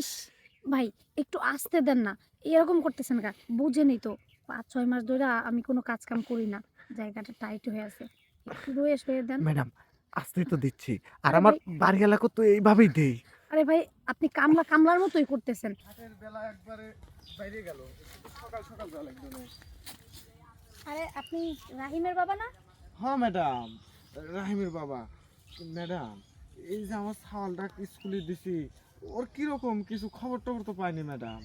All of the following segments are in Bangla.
ইস ভাই একটু আসতে দেন না। এরকম করতেছেন কা বুঝেনি তো পাঁচ ছয় মাস ধরে আমি কোনো কাজ কাম করি না। জায়গাটা টাইট হয়ে আছে। একটু রয়ে শুয়ে দেন। ম্যাডাম আসতেই তো দিচ্ছি। আর আমার বাড়ি এলাকা তো এইভাবেই দেই। আরে ভাই আপনি কামলা কামলার মতোই করতেছেন। বেলা একবারে বাইরে গেল। সকাল সকাল যাওয়া লাগবে আরে আপনি রাহিমের বাবা না? হ্যাঁ ম্যাডাম। রাহিমের বাবা। ম্যাডাম এই যে আমার ছাওয়ালটা স্কুলে দিছি ওর কীরকম কিছু খবর টবর তো পাইনি ম্যাডাম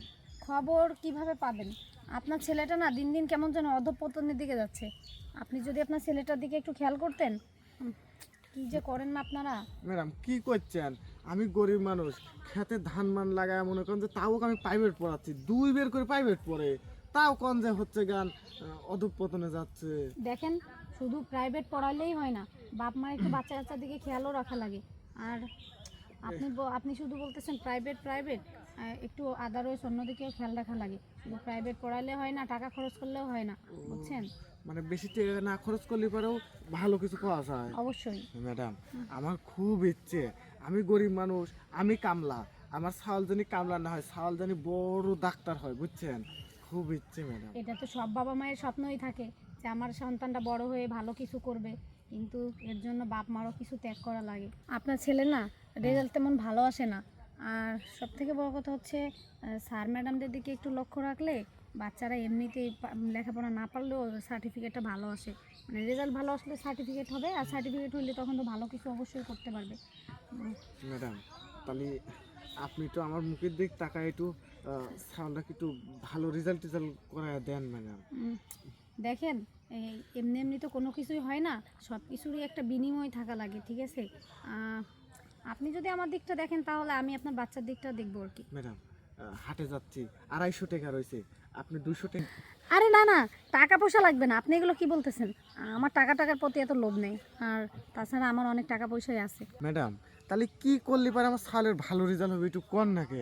খবর কীভাবে পাবেন? আপনার ছেলেটা না দিন দিন কেমন যেন অধপতনের দিকে যাচ্ছে। আপনি যদি আপনার ছেলেটার দিকে একটু খেয়াল করতেন কি যে করেন না আপনারা? ম্যাডাম কি করছেন? আমি গরিব মানুষ খেতে ধান মান লাগায় মনে করেন যে তাও আমি প্রাইভেট পড়াচ্ছি দুই বের করে প্রাইভেট পড়ে। তাও কোন যে হচ্ছে গান অধপতনে যাচ্ছে। দেখেন শুধু প্রাইভেট পড়ালেই হয় না বাপ মার একটু বাচ্চা কাচ্চার দিকে খেয়ালও রাখা লাগে। আর আপনি আপনি শুধু বলতেছেন প্রাইভেট প্রাইভেট একটু আদার আদারওয়াইজ অন্যদিকেও খেয়াল রাখা লাগে। প্রাইভেট পড়ালে হয় না টাকা খরচ করলেও হয় না বুঝছেন? মানে বেশি টাকা না খরচ করলে পরেও ভালো কিছু পাওয়া যায়। অবশ্যই। ম্যাডাম আমার খুব ইচ্ছে আমি গরিব মানুষ আমি কামলা আমার ছাওয়াল জানি কামলা না হয় ছাওয়াল জানি বড় ডাক্তার হয় বুঝছেন? খুব ইচ্ছে ম্যাডাম। এটা তো সব বাবা মায়ের স্বপ্নই থাকে যে আমার সন্তানটা বড় হয়ে ভালো কিছু করবে। কিন্তু এর জন্য বাপ মারও কিছু ত্যাগ করা লাগে। আপনার ছেলে না রেজাল্ট তেমন ভালো আসে না। আর সব থেকে বড় কথা হচ্ছে স্যার ম্যাডামদের দিকে একটু লক্ষ্য রাখলে বাচ্চারা এমনিতেই লেখাপড়া না পারলেও সার্টিফিকেটটা ভালো আসে। মানে রেজাল্ট ভালো আসলে সার্টিফিকেট হবে আর সার্টিফিকেট হলে তখন তো ভালো কিছু অবশ্যই করতে পারবে। ম্যাডাম তাহলে আপনি তো আমার মুখের দিক তাকায় একটু ছাওয়ালটা একটু ভালো রেজাল্ট টেজাল্ট করায় দেন ম্যাডাম। দেখেন এমনি এমনি তো কোনো কিছুই হয় না সব কিছুরই একটা বিনিময় থাকা লাগে ঠিক আছে? আপনি যদি আমার দিকটা দেখেন তাহলে আমি আপনার বাচ্চার দিকটা দেখব আর কি। ম্যাডাম হাটে যাচ্ছি আড়াইশো টাকা রয়েছে আপনি দুশো টাকা আরে না না টাকা পয়সা লাগবে না আপনি এগুলো কি বলতেছেন? আমার টাকা টাকার প্রতি এত লোভ নেই আর তাছাড়া আমার অনেক টাকা পয়সাই আছে। ম্যাডাম তাহলে কি করলে পারে আমার সালের ভালো রেজাল্ট হবে একটু কর নাকি?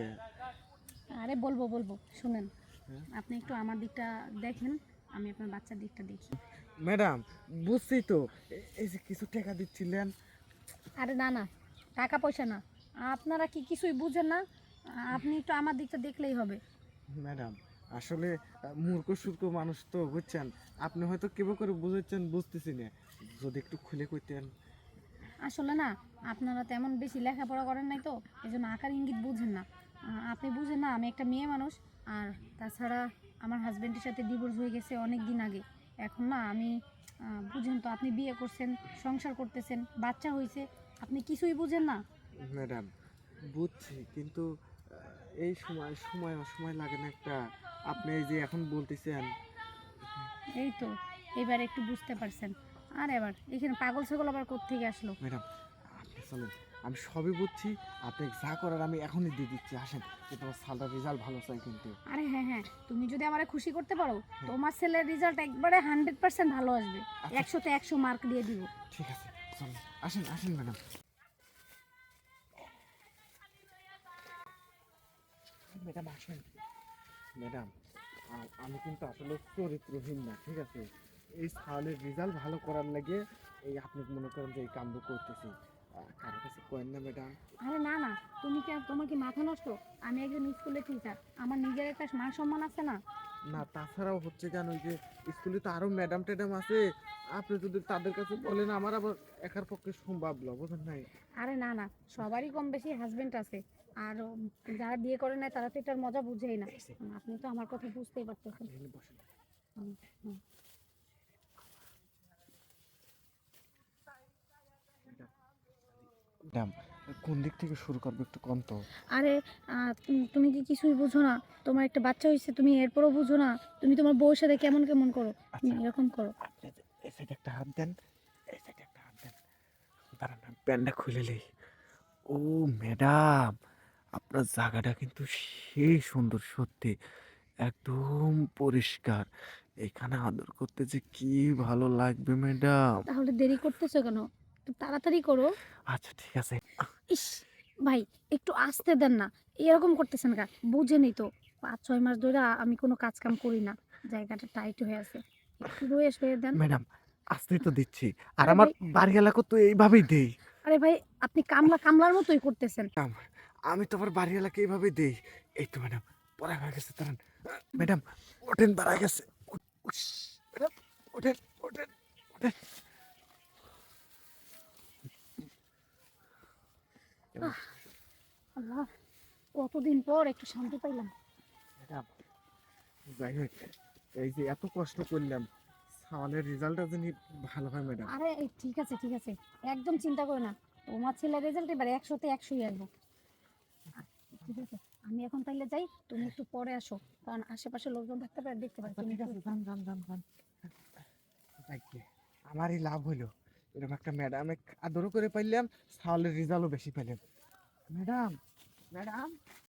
আরে বলব বলব শুনেন হ্যাঁ? আপনি একটু আমার দিকটা দেখেন। আমি আপনার বাচ্চার দিকটা দেখি। ম্যাডাম বুঝছি তো। এই যে কিছু টাকা দিচ্ছিলেন। আরে না না টাকা পয়সা না। আপনারা কি কিছুই বুঝেন না? আপনি একটু আমার দিকটা দেখলেই হবে। ম্যাডাম আসলে মূর্খ সূর্খ মানুষ তো বুঝছেন? আপনি হয়তো কেবল করে বুঝেছেন বুঝতেছি না। যদি একটু খুলে কইতেন। আসলে না আপনারা তেমন বেশি লেখাপড়া করেন নাই তো এই জন্য আকার ইঙ্গিত বুঝেন না। আপনি বুঝেন না আমি একটা মেয়ে মানুষ আর তাছাড়া আমার হাজব্যান্ডের সাথে ডিভোর্স হয়ে গেছে অনেক দিন আগে। এখন না আমি বুঝেন তো আপনি বিয়ে করছেন সংসার করতেছেন বাচ্চা হয়েছে আপনি কিছুই বুঝেন না। ম্যাডাম বুঝছি কিন্তু এই সময় সময় অসময় লাগে না একটা। আপনি এই যে এখন বলতেছেন। এই তো এবার একটু বুঝতে পারছেন। আর এবার এখানে পাগল ছাগল আবার কোথেকে আসলো? ম্যাডাম আপনি চলেন। আমি সবই বুঝছি আপনি যা করার আমি এখনই দিয়ে দিচ্ছি। আসেন কিন্তু আমার সালটার রেজাল্ট ভালো চাই কিন্তু। আরে হ্যাঁ হ্যাঁ তুমি যদি আমারে খুশি করতে পারো তোমার ছেলের রেজাল্ট একবারে হান্ড্রেড পার্সেন্ট ভালো আসবে। আচ্ছা। একশোতে একশো মার্ক দিয়ে দিব। ঠিক আছে চলেন। আসেন আসেন ম্যাডাম। ম্যাডাম আসেন। ম্যাডাম আমি কিন্তু আসলে চরিত্রহীন না ঠিক আছে? এই সালের রেজাল্ট ভালো করার লাগে এই আপনি মনে করেন যে এই কাণ্ড করতেছি কারও কাছে করেন না ম্যাডাম। আরে না না তুমি কি তোমার কি মাথা নষ্ট? আমি একজন স্কুলের টিচার আমার নিজের একটা মান সম্মান আছে না? না তাছাড়াও হচ্ছে কেন ওই যে স্কুলে তো আরও ম্যাডাম ট্যাডাম আছে আপনি যদি তাদের কাছে বলেন আমার আবার একার পক্ষে সম্ভব না বোঝেন নাই? আরে না না সবারই কম বেশি হাজবেন্ড আছে আর যারা বিয়ে করে নেয় তারা তো এটার মজা বুঝেই না। আপনি তো আমার কথা বুঝতেই পারতেছেন। বসেন। ম্যাডাম কোন দিক থেকে শুরু করবে একটু কম তো? আরে তুমি কি কিছুই বুঝো না? তোমার একটা বাচ্চা হয়েছে তুমি এরপরও বুঝো না? তুমি তোমার বউর সাথে কেমন কেমন করো? আচ্ছা। এরকম করো। এই সাইডে একটা হাত দেন এই সাইডে একটা হাত দেন। দাঁড়ান প্যান্টটা খুলে নেই। ও ম্যাডাম আপনার জায়গাটা কিন্তু সেই সুন্দর সত্যি। একদম পরিষ্কার। এখানে আদর করতে যে কি ভালো লাগবে ম্যাডাম। তাহলে দেরি করতেছো কেন? একটু তাড়াতাড়ি করো। আচ্ছা ঠিক আছে। ইস ভাই একটু আসতে দেন না। এরকম করতেছেন কা বুঝেনি তো পাঁচ ছয় মাস ধরে আমি কোনো কাজ কাম করি না। জায়গাটা টাইট হয়ে আছে। একটু রয়ে শুয়ে দেন। ম্যাডাম আসতেই তো দিচ্ছি। আর আমার বাড়ি এলাকা তো এইভাবেই দেই। আরে ভাই আপনি কামলা কামলার মতোই করতেছেন। আমি তো আবার বাড়ি এলাকা এইভাবে দেই। এই তো ম্যাডাম পড়া হয়ে গেছে দাঁড়ান। ম্যাডাম ওঠেন বাড়া গেছে। ম্যাডাম ওঠেন ওঠেন ওঠেন। আল্লাহ কতদিন পর একটু শান্তি পাইলাম। যাই হোক এই যে এত কষ্ট করলাম সাওয়ালের রেজাল্টটা জানি ভালো হয় ম্যাডাম। আরে এই ঠিক আছে ঠিক আছে একদম চিন্তা করো না। তোমার ছেলের রেজাল্ট এবার একশোতে একশোই আসব। ঠিক আছে আমি এখন তাইলে যাই তুমি একটু পরে আসো কারণ আশেপাশে লোকজন থাকতে পারে দেখতে পারে তুমি ঠিক আছে যান যান যান যান। যাইকে আমারই লাভ হলো এরকম একটা ম্যাডাম আদরও করে পাইলাম তাহলে রেজাল্টও বেশি পাইলাম। Madam madam